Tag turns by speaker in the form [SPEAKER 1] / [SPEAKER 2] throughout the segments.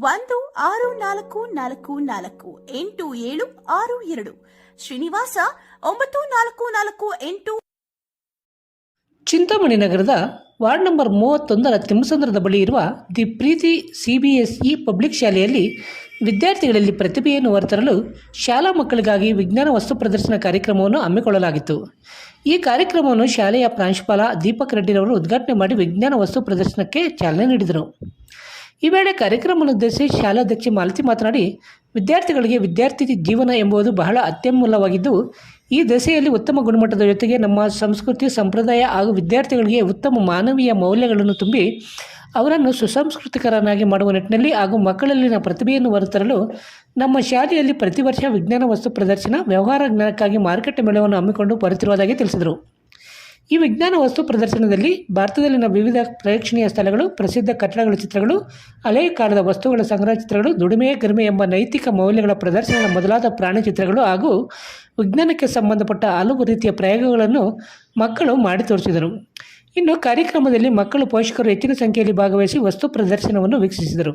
[SPEAKER 1] ಒಂದು, ಆರು, ನಾಲ್ಕು ನಾಲ್ಕು ನಾಲ್ಕು, ಎಂಟು, ಏಳು, ಆರು, ಎರಡು. ಶ್ರೀನಿವಾಸ, ಒಂಬತ್ತು, ನಾಲ್ಕು ನಾಲ್ಕು, ಎಂಟು.
[SPEAKER 2] ಚಿಂತಾಮಣಿ ನಗರದ ವಾರ್ಡ್ ನಂಬರ್ ಮೂವತ್ತೊಂದರ ತಿಮ್ಮಸಂದ್ರದ ಬಳಿ ಇರುವ ದಿ ಪ್ರೀತಿ ಸಿಬಿಎಸ್ಇ ಪಬ್ಲಿಕ್ ಶಾಲೆಯಲ್ಲಿ ವಿದ್ಯಾರ್ಥಿಗಳಲ್ಲಿ ಪ್ರತಿಭೆಯನ್ನು ಹೊರತರಲು ಶಾಲಾ ಮಕ್ಕಳಿಗಾಗಿ ವಿಜ್ಞಾನ ವಸ್ತು ಪ್ರದರ್ಶನ ಕಾರ್ಯಕ್ರಮವನ್ನು ಹಮ್ಮಿಕೊಳ್ಳಲಾಗಿತ್ತು. ಈ ಕಾರ್ಯಕ್ರಮವನ್ನು ಶಾಲೆಯ ಪ್ರಾಂಶುಪಾಲ ದೀಪಕ್ ರೆಡ್ಡಿರವರು ಉದ್ಘಾಟನೆ ಮಾಡಿ ವಿಜ್ಞಾನ ವಸ್ತು ಪ್ರದರ್ಶನಕ್ಕೆ ಚಾಲನೆ ನೀಡಿದರು. ಈ ವೇಳೆ ಕಾರ್ಯಕ್ರಮವನ್ನು ಉದ್ದೇಶಿಸಿ ಶಾಲಾಧ್ಯಕ್ಷೆ ಮಾಲತಿ ಮಾತನಾಡಿ, ವಿದ್ಯಾರ್ಥಿಗಳಿಗೆ ವಿದ್ಯಾರ್ಥಿ ಜೀವನ ಎಂಬುದು ಬಹಳ ಅತ್ಯಮೂಲ್ಯವಾಗಿದ್ದು, ಈ ದಶೆಯಲ್ಲಿ ಉತ್ತಮ ಗುಣಮಟ್ಟದ ಜೊತೆಗೆ ನಮ್ಮ ಸಂಸ್ಕೃತಿ, ಸಂಪ್ರದಾಯ ಹಾಗೂ ವಿದ್ಯಾರ್ಥಿಗಳಿಗೆ ಉತ್ತಮ ಮಾನವೀಯ ಮೌಲ್ಯಗಳನ್ನು ತುಂಬಿ, ಅವರನ್ನು ಸುಸಂಸ್ಕೃತಿಕರನ್ನಾಗಿ ಮಾಡುವ ನಿಟ್ಟಿನಲ್ಲಿ ಹಾಗೂ ಮಕ್ಕಳಲ್ಲಿನ ಪ್ರತಿಭೆಯನ್ನು ಹೊರತರಲು ನಮ್ಮ ಶಾಲೆಯಲ್ಲಿ ಪ್ರತಿ ವರ್ಷ ವಿಜ್ಞಾನ ವಸ್ತು ಪ್ರದರ್ಶನ, ವ್ಯವಹಾರ ಜ್ಞಾನಕ್ಕಾಗಿ ಮಾರುಕಟ್ಟೆ ಮೇಳವನ್ನು ಹಮ್ಮಿಕೊಂಡು ಬರುತ್ತಿರುವುದಾಗಿ ತಿಳಿಸಿದರು. ಈ ವಿಜ್ಞಾನ ವಸ್ತು ಪ್ರದರ್ಶನದಲ್ಲಿ ಭಾರತದಲ್ಲಿನ ವಿವಿಧ ಪ್ರೇಕ್ಷಣೀಯ ಸ್ಥಳಗಳು, ಪ್ರಸಿದ್ಧ ಕಟ್ಟಡಗಳ, ಚಿತ್ರಗಳು ಹಳೆಯ ಕಾಲದ ವಸ್ತುಗಳ ಸಂಗ್ರಹ ಚಿತ್ರಗಳು ದುಡಿಮೆಯ ಗರಿಮೆ ಎಂಬ ನೈತಿಕ ಮೌಲ್ಯಗಳ ಪ್ರದರ್ಶನದ ಮೊದಲಾದ ಪ್ರಾಣಿ ಚಿತ್ರಗಳು ಹಾಗೂ ವಿಜ್ಞಾನಕ್ಕೆ ಸಂಬಂಧಪಟ್ಟ ಹಲವು ರೀತಿಯ ಪ್ರಯೋಗಗಳನ್ನು ಮಕ್ಕಳು ಮಾಡಿ ತೋರಿಸಿದರು. ಇನ್ನು ಕಾರ್ಯಕ್ರಮದಲ್ಲಿ ಮಕ್ಕಳು ಪೋಷಕರು ಹೆಚ್ಚಿನ ಸಂಖ್ಯೆಯಲ್ಲಿ ಭಾಗವಹಿಸಿ ವಸ್ತು ಪ್ರದರ್ಶನವನ್ನು ವೀಕ್ಷಿಸಿದರು.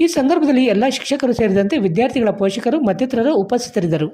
[SPEAKER 2] ಈ ಸಂದರ್ಭದಲ್ಲಿ ಎಲ್ಲ ಶಿಕ್ಷಕರು ಸೇರಿದಂತೆ ವಿದ್ಯಾರ್ಥಿಗಳ ಪೋಷಕರು ಮತ್ತಿತರರು ಉಪಸ್ಥಿತರಿದ್ದರು.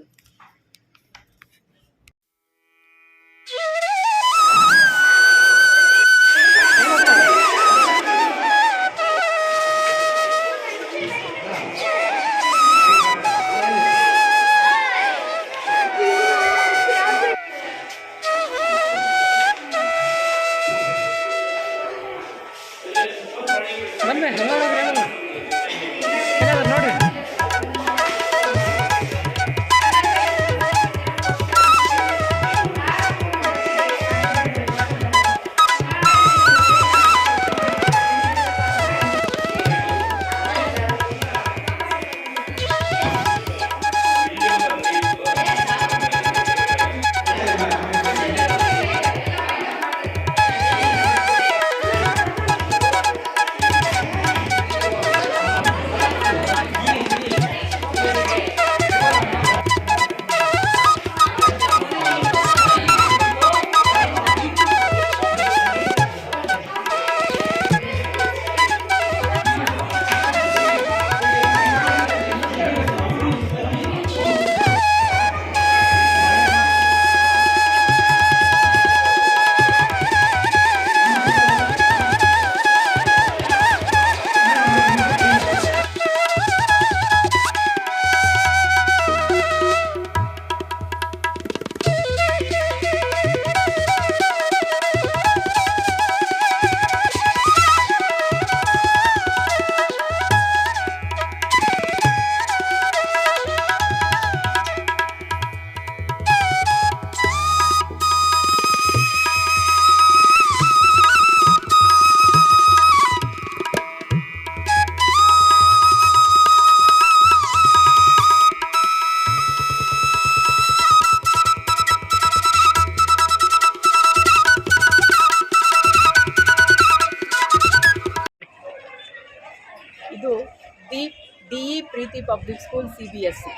[SPEAKER 3] Preethi public school C B S C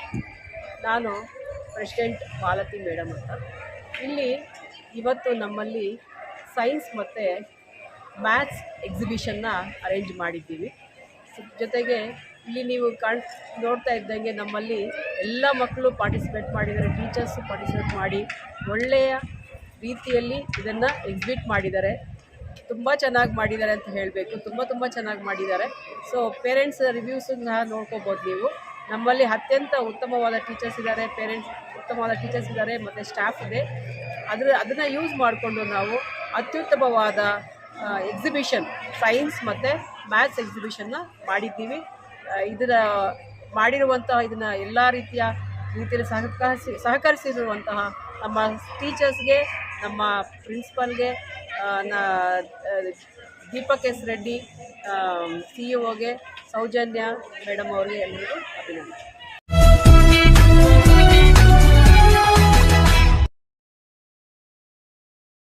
[SPEAKER 3] ನಾನು ಪ್ರೆಸಿಡೆಂಟ್ ಮಾಲತಿ ಮೇಡಮ್ ಅಂತ. ಇಲ್ಲಿ ಇವತ್ತು ನಮ್ಮಲ್ಲಿ ಸೈನ್ಸ್ ಮತ್ತು ಮ್ಯಾಥ್ಸ್ ಎಕ್ಸಿಬಿಷನ್ನ ಅರೇಂಜ್ ಮಾಡಿದ್ದೀವಿ. ಜೊತೆಗೆ ಇಲ್ಲಿ ನೀವು ಕಾಣ್, ನೋಡ್ತಾ ಇದ್ದಂಗೆ ನಮ್ಮಲ್ಲಿ ಎಲ್ಲ ಮಕ್ಕಳು ಪಾರ್ಟಿಸಿಪೇಟ್ ಮಾಡಿದ್ದಾರೆ ಟೀಚರ್ಸು ಪಾರ್ಟಿಸಿಪೇಟ್ ಮಾಡಿ ಒಳ್ಳೆಯ ರೀತಿಯಲ್ಲಿ ಇದನ್ನು ಎಕ್ಸಿಬಿಟ್ ಮಾಡಿದ್ದಾರೆ. ತುಂಬ ಚೆನ್ನಾಗಿ ಮಾಡಿದ್ದಾರೆ ಅಂತ ಹೇಳಬೇಕು. ತುಂಬ ತುಂಬ ಚೆನ್ನಾಗಿ ಮಾಡಿದ್ದಾರೆ. ಸೊ ಪೇರೆಂಟ್ಸ್ ರಿವ್ಯೂಸನ್ನ ನೋಡ್ಕೋಬೋದು ನೀವು. ನಮ್ಮಲ್ಲಿ ಅತ್ಯಂತ ಉತ್ತಮವಾದ ಟೀಚರ್ಸ್ ಇದ್ದಾರೆ. ಪೇರೆಂಟ್ಸ್ ಉತ್ತಮವಾದ ಟೀಚರ್ಸ್ ಇದ್ದಾರೆ. ಮತ್ತು ಸ್ಟಾಫ್ ಇದೆ. ಅದರ, ಅದನ್ನು ಯೂಸ್ ಮಾಡಿಕೊಂಡು ನಾವು ಅತ್ಯುತ್ತಮವಾದ ಎಕ್ಸಿಬಿಷನ್ ಸೈನ್ಸ್ ಮತ್ತು ಮ್ಯಾಥ್ಸ್ ಎಕ್ಸಿಬಿಷನ್ನ ಮಾಡಿದ್ದೀವಿ. ಇದರ ಮಾಡಿರುವಂತಹ, ಇದನ್ನು ಎಲ್ಲ ರೀತಿಯ ರೀತಿಯಲ್ಲಿ ಸಹಕರಿಸಿ, ಸಹಕರಿಸಿರುವಂತಹ ನಮ್ಮ ಟೀಚರ್ಸ್ಗೆ ನಮ್ಮ ಪ್ರಿನ್ಸಿಪಲ್ಗೆ ನಾ Deepak S Reddy C E ಒಗೆ Soujanya madam ಅವರಿಗೆ ಎಲ್ಲರಿಗೂ ಅಭಿನಂದನೆ.